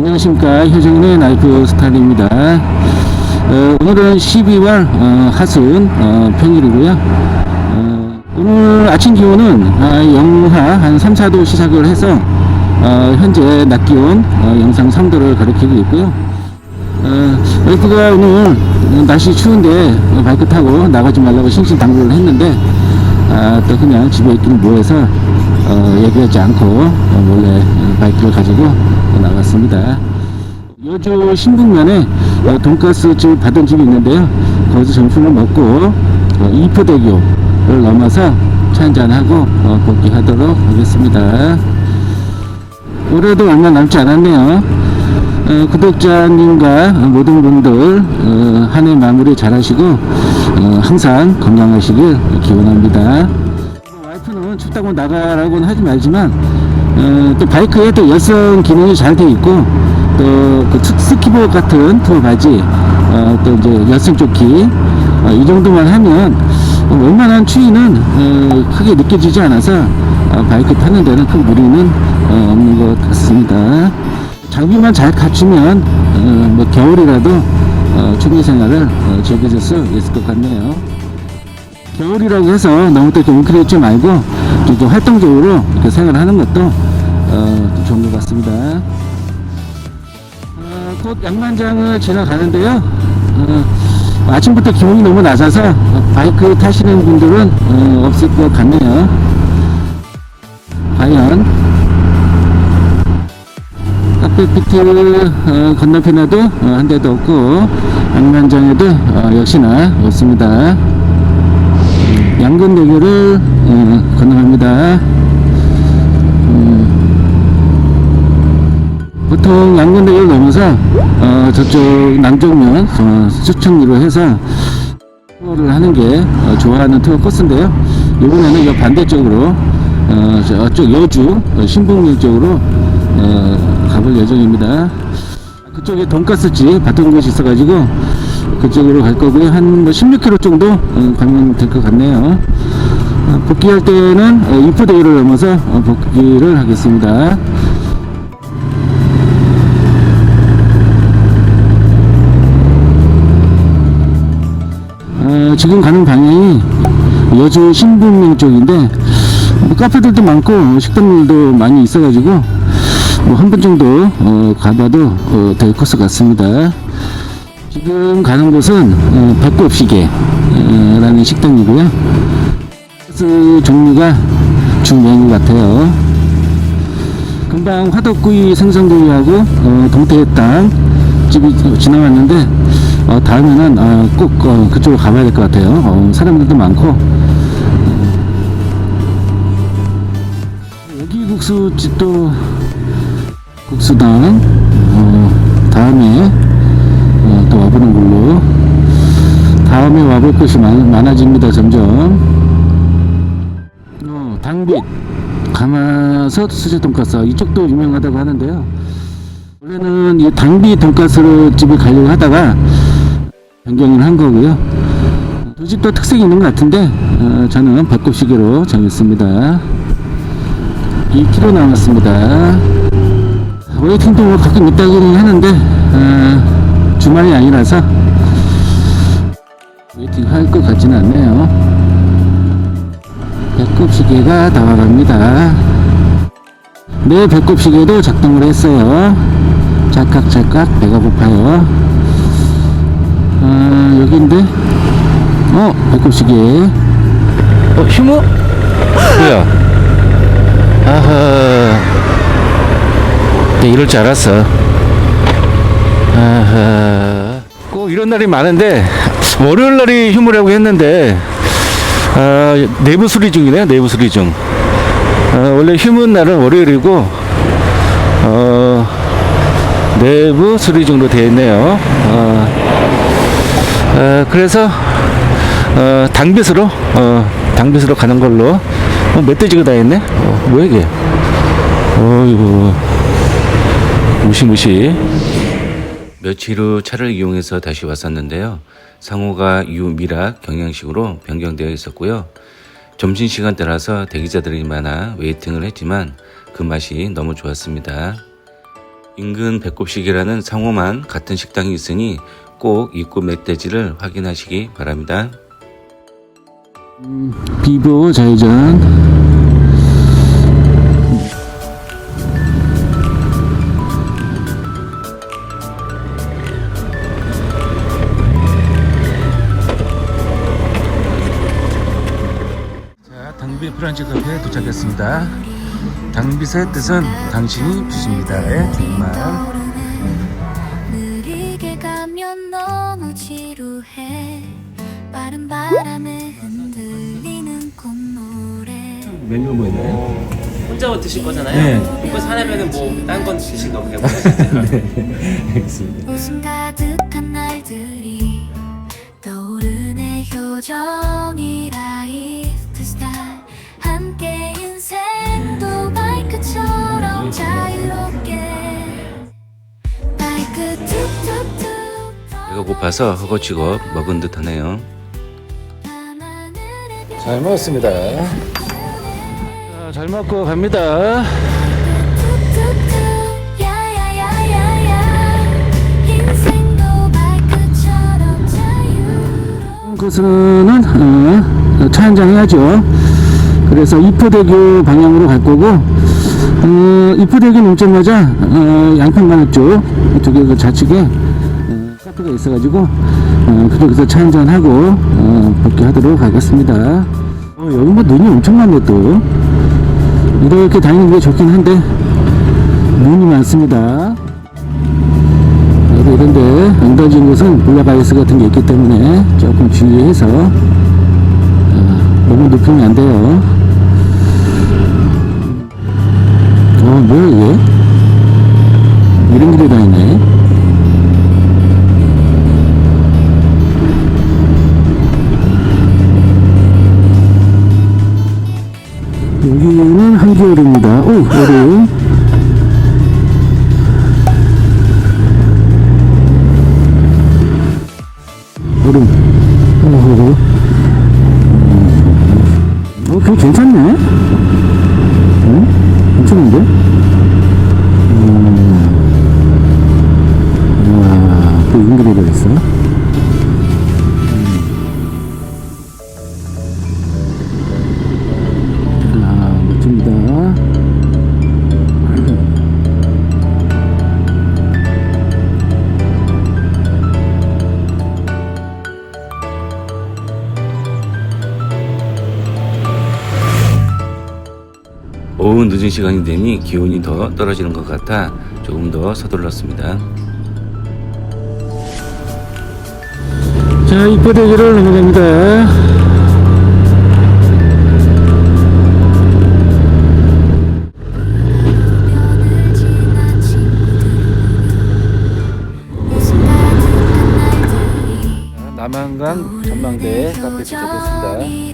안녕하십니까 효정인의 나이프 스타일입니다. 어, 오늘은 12월 어, 하순 어, 평일이고요. 어, 오늘 아침 기온은 아, 영하 한 3, 4도 시작을 해서 어, 현재 낮 기온 어, 영상 3도를 가리키고 있고요. 어, 와이프가 오늘 날씨 추운데 어, 타고 나가지 말라고 신신당부를 했는데 아, 또 그냥 집에 있기는 뭐해서 어, 얘기하지 않고 어, 몰래 어, 바이크를 가지고 어, 나갔습니다. 여주 신북면에 어, 돈가스 집 받은 집이 있는데요. 거기서 점심을 먹고 어, 이포대교를 넘어서 차 한잔하고 어, 복귀하도록 하겠습니다. 올해도 얼마 남지 않았네요. 어, 구독자님과 모든 분들 어, 한해 마무리 잘 하시고 어, 항상 건강하시길 기원합니다. 와이프는 춥다고 나가라고는 하지 말지만 어, 또 바이크에 또 열선 기능이 잘 돼 있고 또그 스키복 같은 투어 바지 어, 또 이제 열선 조끼 어, 이 정도만 하면 어, 웬만한 추위는 어, 크게 느껴지지 않아서 어, 바이크 타는 데는 큰 무리는 어, 없는 것 같습니다. 장비만 잘 갖추면 어, 뭐 겨울이라도 어, 충기 생활을 어, 즐기실 수 있을 것 같네요. 겨울이라고 해서 너무 또 웅크리지 말고 좀, 좀 활동적으로 이렇게 생활하는 것도 어, 좀 좋은 것 같습니다. 어, 곧 양만장을 지나가는데요. 어, 아침부터 기온이 너무 낮아서 어, 바이크 타시는 분들은 어, 없을 것 같네요. 카페피트 어, 건너편에도 어, 한 대도 없고 양만장에도 어, 역시나 없습니다. 양근대교를 어, 건너갑니다. 음, 보통 양근대교를 넘어서 어, 저쪽 남쪽면 어, 수천리로 해서 투어를 하는 게 어, 좋아하는 투어 코스인데요. 이번에는 이 반대쪽으로 어, 저쪽 여주 어, 신북리 쪽으로 어, 가볼 예정입니다. 그쪽에 돈가스집 봤던 곳이 있어가지고 그쪽으로 갈 거고요. 한 뭐 16km 정도 어, 가면 될 것 같네요. 어, 복귀할 때는 어, 이포대교를 넘어서 어, 복귀를 하겠습니다. 어, 지금 가는 방향이 여주 신분명 쪽인데 뭐 카페들도 많고 식당들도 많이 있어가지고 뭐 한 번 정도 어, 가봐도 어, 될 코스 같습니다. 지금 가는 곳은 어, 배꼽시계라는 식당이고요. 코스 종류가 주 메뉴 같아요. 금방 화덕구이 생선구이하고 어, 동태탕 집이 지나왔는데 어, 다음에는 어, 꼭 어, 그쪽으로 가봐야 될 것 같아요. 어, 사람들도 많고 어, 여기 국수집도 국 수당 어, 다음에 어, 또 와보는 걸로. 다음에 와볼 곳이 많, 많아집니다 점점. 어, 당빛 가마솥 수제 돈가스 이쪽도 유명하다고 하는데요. 원래는 이 당비 돈가스 집에 가려고 하다가 변경을 한 거고요. 두 집도 특색이 있는 것 같은데 어, 저는 배꼽시계로 정했습니다. 2km 남았습니다 웨이팅도 뭐 가끔 있다기는 하는데 어, 주말이 아니라서 웨이팅 할 것 같지는 않네요. 배꼽 시계가 다가갑니다. 내 배꼽 시계도 작동을 했어요. 찰칵찰칵 배가 고파요. 어, 여기인데? 어 배꼽 시계. 어 휴무 뭐야 아하 네, 이럴 줄 알았어. 아하. 꼭 이런 날이 많은데 월요일 날이 휴무라고 했는데 아, 내부 수리 중이네요. 내부 수리 중. 아, 원래 휴무 날은 월요일이고 어, 내부 수리 중으로 되어 있네요. 아, 아, 그래서 어, 당빗으로 어, 당빗으로 가는 걸로 어, 멧돼지가 다 있네. 어, 뭐야 이게? 어이구. 무시무시. 며칠 후 차를 이용해서 다시 왔었는데요. 상호가 유미락 경양식으로 변경되어 있었고요. 점심시간 따라서 대기자들이 많아 웨이팅을 했지만 그 맛이 너무 좋았습니다. 인근 배꼽식이라는 상호만 같은 식당이 있으니 꼭 입구 멧돼지를 확인하시기 바랍니다. 비보 좌회전. 당비 프란치 카페에 도착했습니다. 당빛의 뜻은 당신이 주십니다의 주말. 느리게 가면 너무 지루해 빠른 바람에 흔들리는 꽃노래 메뉴 뭐 있나요? 혼자 드실 거잖아요. 네. 이거 사려면은 뭐딴 건 드신 거 그냥 먹으세요. 알겠습니다. 웃음 가득한 날들이 떠오르네 효정이 라이 배가 고파서 허거지겁 먹은 듯 하네요. 밤하늘의 별잘 먹었습니다. 자, 잘 먹고 갑니다. 자유로워 곳으로는 어, 차 한잔 해야죠. 그래서 이포대교 방향으로 갈 거고 어, 이포대교 넘자마자 어, 양평만화 쪽 이쪽에 그 좌측에 어, 카페가 있어가지고 어, 그쪽에서 차 한잔 하고 어, 복귀하도록 하겠습니다. 어, 여기 뭐 눈이 엄청 많네 또 이렇게 다니는 게 좋긴 한데 눈이 많습니다. 이런데 엉덩진 곳은 블라바이스 같은 게 있기 때문에 조금 주의해서 어, 너무 높이면 안 돼요. 어, 뭐야 이게? 이런 길에 다니네. 한겨울입니다. 오, 여름. 얼음. 어, 어, 그거 괜찮네? 응? 괜찮은데? 늦은 시간이 되니 기온이 더 떨어지는 것 같아 조금 더 서둘렀습니다. 자, 이포대교를 넘어갑니다. 남한강 전망대 카페 도착했습니다.